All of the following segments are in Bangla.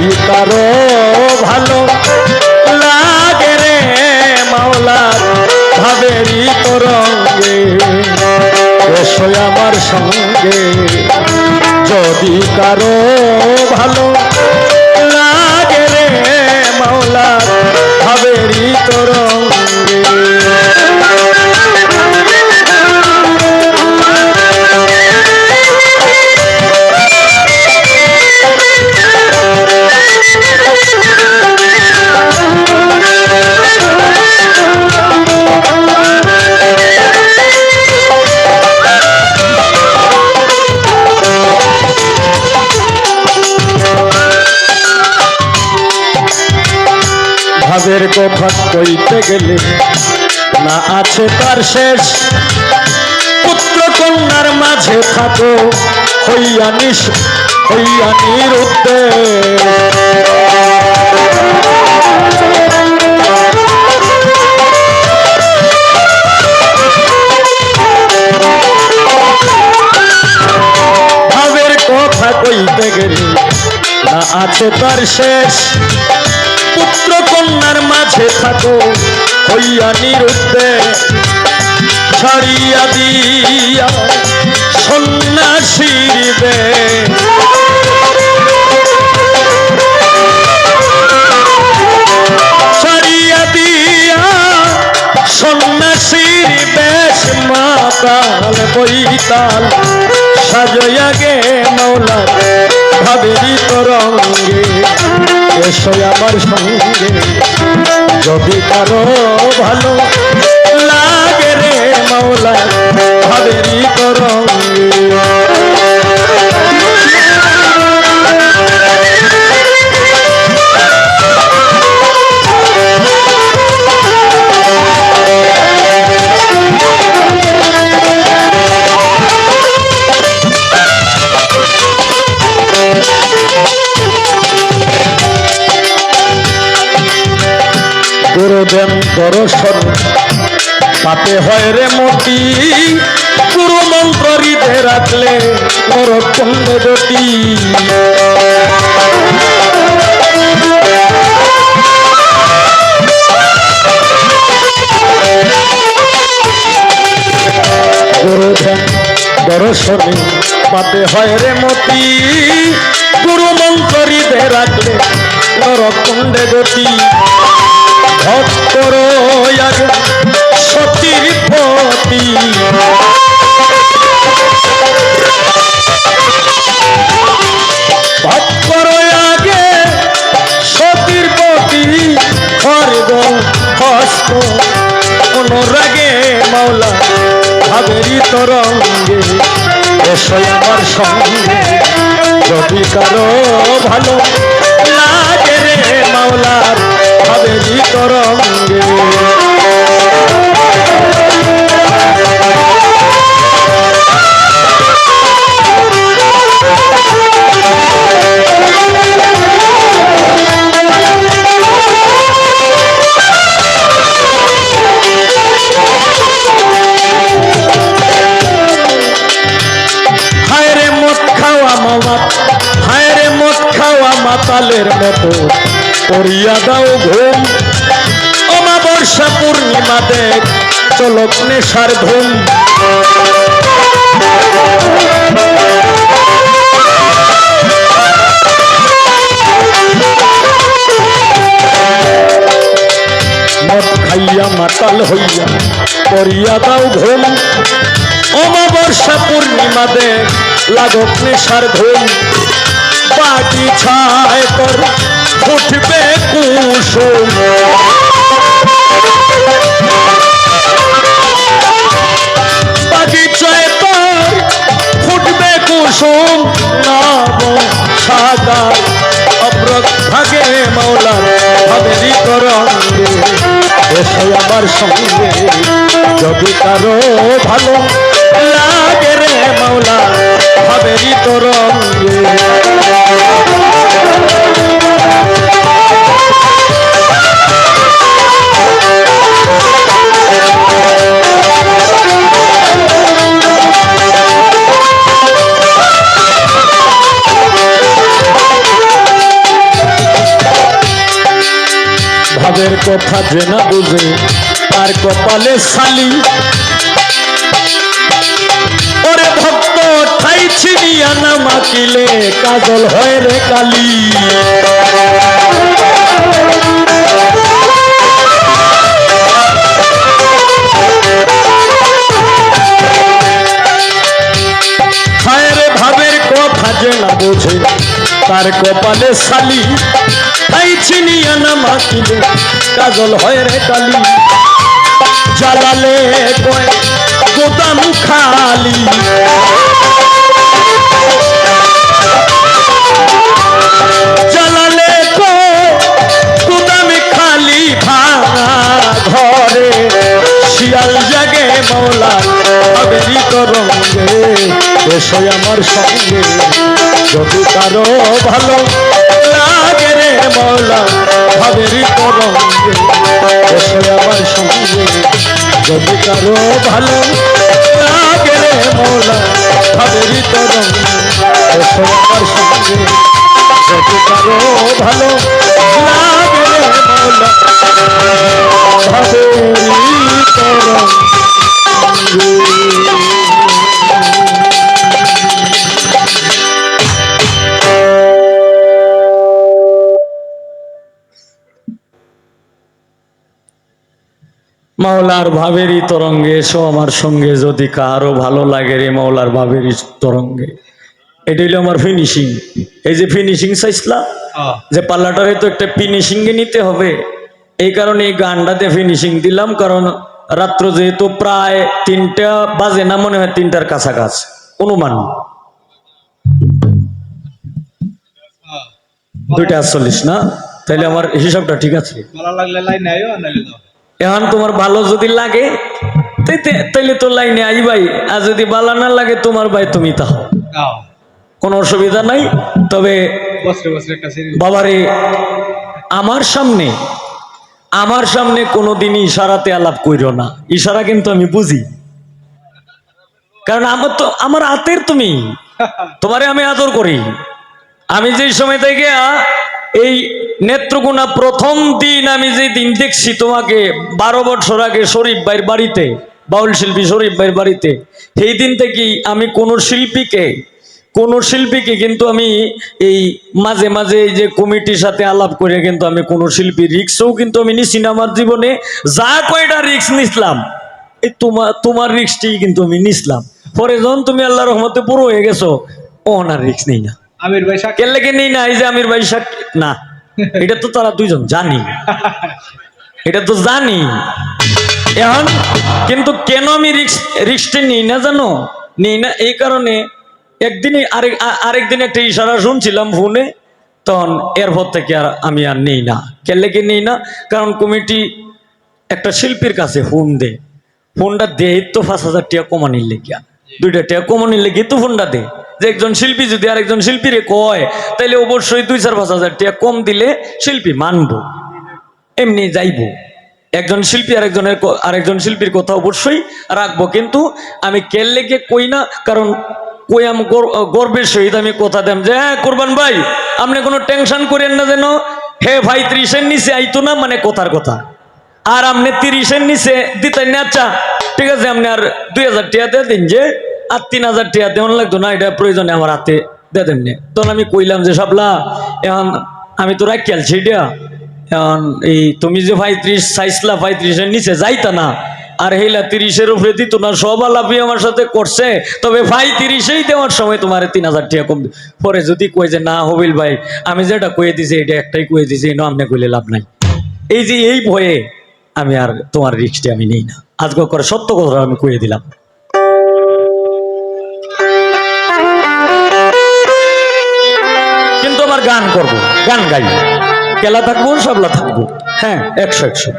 কারও ভালো লাগে রে মাওলা ভাবেরি তরঙ্গে। এসো আমার সঙ্গে। যদি কারও ভালো লাগে রে মাওলা ভাবেরি তরঙ্গে। কথা কইতে গেলে না আছে তার শেষ। পুত্র কন্যার মাঝে থাকো, হইয়া নিস, হইয়া কথা কইতে গেলে না আছে তার শেষ। মাঝে থাকো, হইয়া নিরুদ্ধে ছাড়িয়া দিয়া সন্ন্যাসীর বে দিয়া সন্ন্যাসীর বেশ মাতাল বইতাল সাজয়া গে মৌলার ভাবেরি তরঙ্গে এসো আমার সঙ্গে। যদি কারও ভালো লাগে রে মাওলা ভাবেরি তরঙ্গে। দর্শন। পাতে হয় রে মতি গুরু মন্ত্র হৃদে রাখলে গুরুদেন দর্শনে পাতে হয় রে মতি গুরু মন্ত্র হৃদে রাখলে নরকুণ্ডে গতি ভক্তর আগে সতীর পতি। ভক্তর আগে সতীর পতি খর্গ হস্ত, অনুরাগে মাওলা, ভাবেরি তরঙ্গে। এসো আমার সঙ্গে, যদি কারও ভালো লাগে রে ভাবেরি তরঙ্গে হায় রে মদ খাওয়া মাতালের মতো। করিয়া দাও ঘুম। অমাবস্যা পূর্ণিমা দেখ চলক নেশার ধুম। খাইয়া মাতাল হইয়া করিয়া দাও ঘুম। অমাবস্যা পূর্ণিমা দেখ লাগক নেশার ধুম। বাকি ছায় কর ফুটবে কুসুম। কুসুম নব সাদা। অব্রত ভাগে মৌলা ভাবেরি তরঙ্গে এসো আমার সঙ্গে, যদি কারও ভালো লাগে রে মৌলা গোলাপেরই তরঙ্গে। ভাবের কথা যে না বুঝে তার কপালে শালি কাজল হয় রে কালী। তার কপালে শালি। তাই চিনিয়া না মাখিলে, কাজল হয় রে কালি। জ্বালালে কয়, গোদাম খালি। জ্বালালে কয় গোদাম খালি ভাঙা ঘরে। শিয়াল জাগে মৌলা ভাবেরি তরঙ্গে এসো আমার সঙ্গে, যদি কারও ভালো লাগে রে মৌলা ভাবেরি তরঙ্গে এসো আমার সঙ্গে, যদি কারও ভালো লাগে রে মৌলা ভাবেরি তরঙ্গে ভালো লাগে রে মৌলা মাওলার ভাবেরই তরঙ্গে, এসো আমার সঙ্গে, যদি কারও ভালো লাগে রে মাওলার ভাবেরই তরঙ্গে। এটা হলো আমার ফিনিশিং এই যে ফিনিশিং চাইছিলাম যে পাল্লাটারে তো একটা ফিনিশিং এ নিতে হবে। এই কারণে এই গানটাতে ফিনিশিং দিলাম কারণ রাত্র যেহেতু প্রায় তিনটা বাজে না মনে হয় তিনটার কাছাকাছি। অনুমান। দুইটা আটচল্লিশ না? তাহলে আমার হিসাবটা ঠিক আছে। এখন তোমার ভালো যদি লাগে তাইলে তো লাইনে আই ভাই আর যদি ভালো না লাগে তোমার ভাই তুমি তাহ। কোনো অসুবিধা নাই। তবে বাবারে, আমার সামনে আমার সামনে কোনোদিনই ইশারাতে আলাপ কইরো না। ইশারা কিন্তু আমি বুঝি। কারণ আমার তো, আমার হাতের তুমি। তোমারে আমি আদর করি। আমি যে সময় থেকে এই নেত্রকোনা প্রথম দিন আমি যে দিন দেখছি তোমাকে, বারো বছর আগে শরীফ ভাইয়ের বাড়িতে, বাউল শিল্পী শরীফ ভাইয়ের বাড়িতে, সেই দিন থেকেই আমি কোনো শিল্পীকে কোন শিল্পীকে কিন্তু আমি এই মাঝে মাঝে এই যে কমিটির সাথে আলাপ করে কিন্তু আমি কোন শিল্পী রিক্সও কিন্তু আমি নিছি না আমার জীবনে। যা কয়টা রিক্স নিছিলাম এই তোমার তোমার রিক্সটি কিন্তু আমি নিছিলাম। পরে যখন তুমি আল্লাহ রহমতে পুরো হয়ে গেছো ও না রিক্স নেই না। আমির ভাই লেগে নেই না? এই যে আমির ভাই না। এটা তো তারা দুইজন জানি। এটা তো জানি। এখন কিন্তু কেন আমি রিক্স রিক্সটা নিই না জানো? নিই না এই কারণে একদিনই আরেক আরেকদিন একটা ইশারা শুনছিলাম ফোনে, তখন এরপর থেকে আর আমি আর নেই না। কেন লেগে নেই না? কারণ কমিটি একটা শিল্পীর কাছে ফোন দে ফোনটা দেয় তো পাঁচ হাজার টাকা কমানির লেগিয়া। দুইটা টাকা কমানির লেগে তো ফোনটা দে যে একজন শিল্পী যদি আরেকজন শিল্পীরে কয়, তাইলে অবশ্যই দুই, চার, পাঁচ হাজার টাকা কম দিলে শিল্পী মানব। এমনি যাইবো। একজন শিল্পী আরেকজনের ক- আরেকজন শিল্পীর কথা অবশ্যই রাখব। কিন্তু আমি কেল লেগে কই না? কারণ গর- গর্বের সহিত আমি কথা দেম যে হ্যাঁ কোরবান ভাই, আপনি কোনো টেনশন করেন না যেন, হে ভাই, ত্রিশের নিচে আইতো না মানে কথার কথা। আর আপনি তিরিশের নিচে দিতেন না আচ্ছা ঠিক আছে, আপনি আর দুই হাজার টিয়া দিয়ে দিন যে, আর তিন হাজার টিয়া দেওয়ান লাগতো না, এটা প্রয়োজনে আমার হাতে দিয়ে দেন তখন আমি কইলাম যে সাবলা এখন আমি তো রাখি আলছি এটা এখন এই তুমি যে পঁয়ত্রিশ চাইছিলা ত্রিশের নিচে যাইতা না আর হেলা তিরিশের উপরে দিত না সব আলাপি আমার সাথে করছে, তবে ভাই তিরিশেই দেওয়ার সময় তোমার তিন হাজার টাকা কম পরে যদি কই যে, না হবিল ভাই, আমি যেটা কয়ে দিছি, এটা একটাই কয়ে দিছি না আপনি কইলে লাভ নাই। এই যে এই ভয়ে আমি আর তোমার রিক্সটি আমি নেই না। আজকে করে সত্য কথা আমি কয়ে দিলাম। কিন্তু আমার গান করব, গান গাই কেলা থাকব, সবলা থাকব। হ্যাঁ একশো একশো।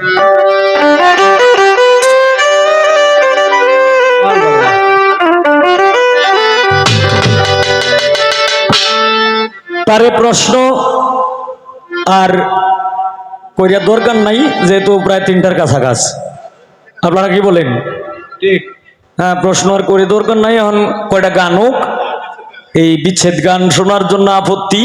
তারে প্রশ্ন আর কইরা দরকার নাই যেহেতু প্রায় তিনটার কাছাকাছি। আপনারা কি বলেন? ঠিক। হ্যাঁ প্রশ্ন আর করে দরকার নাই এখন কয়টা গান হোক এই বিচ্ছেদ গান শোনার জন্য আপত্তি।